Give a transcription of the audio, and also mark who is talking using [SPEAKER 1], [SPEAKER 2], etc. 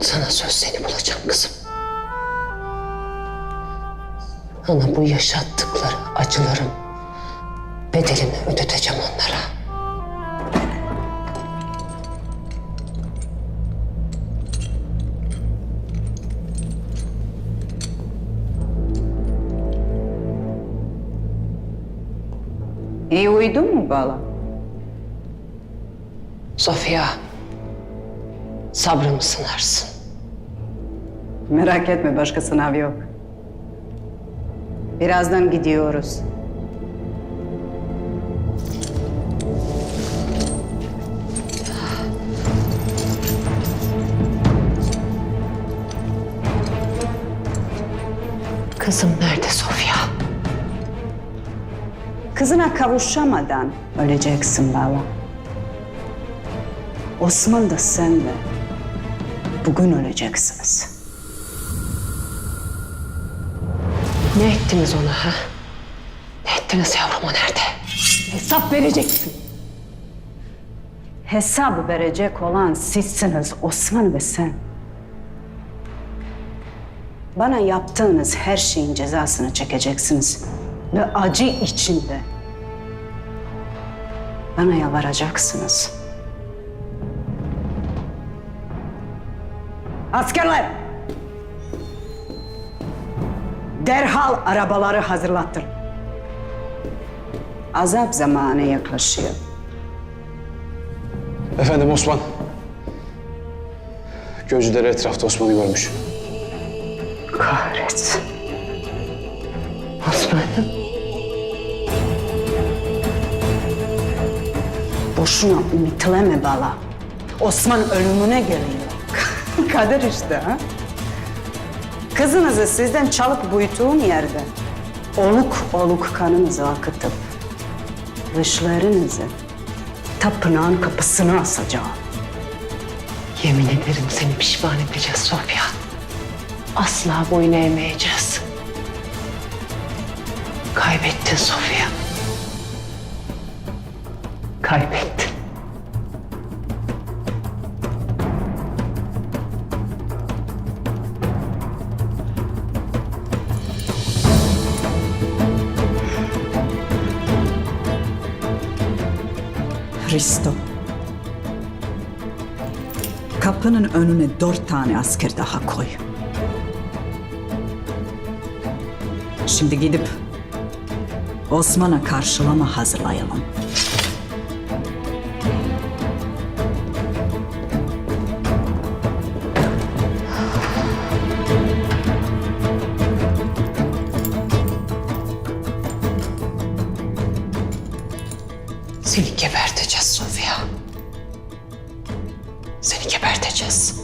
[SPEAKER 1] Sana söz seni bulacağım kızım. Ana bu yaşattıkları acıların bedelini ödeteceğim onlara.
[SPEAKER 2] İyi uyudun mu Bala?
[SPEAKER 1] Sofya, sabrımı sınarsın.
[SPEAKER 2] Merak etme başka sınav yok. Birazdan gidiyoruz.
[SPEAKER 1] Kızım nerede Sofya?
[SPEAKER 2] Kızına kavuşamadan öleceksin Bala. Osman da sen de bugün öleceksiniz.
[SPEAKER 1] Ne ettiniz ona ha? Ne ettiniz yavruma nerede?
[SPEAKER 2] Hesap vereceksin. Hesap verecek olan sizsiniz Osman ve sen. Bana yaptığınız her şeyin cezasını çekeceksiniz. Ve acı içinde. Bana yalvaracaksınız. Askerler! Derhal arabaları hazırlattır. Azap zamanı yaklaşıyor.
[SPEAKER 3] Efendim Osman. Gözcüleri etrafta Osman'ı görmüş.
[SPEAKER 2] Kahretsin.
[SPEAKER 1] Osman'ım.
[SPEAKER 2] Boşuna ümitleme bala. Osman ölümüne geliyor. Kader işte ha. Kızınızı sizden çalıp buyuttuğum yerde oluk oluk kanınızı akıtıp dışlarınızı tapınağın kapısına asacağım.
[SPEAKER 1] Yemin ederim seni pişman edeceğiz Sofya. Asla boyun eğmeyeceğiz. Kaybettin Sofya. Kaybettin.
[SPEAKER 4] Risto. Kapının önüne dört tane asker daha koy. Şimdi gidip Osman'a karşılama hazırlayalım.
[SPEAKER 1] Seni geberteceğiz Sofya. Seni geberteceğiz.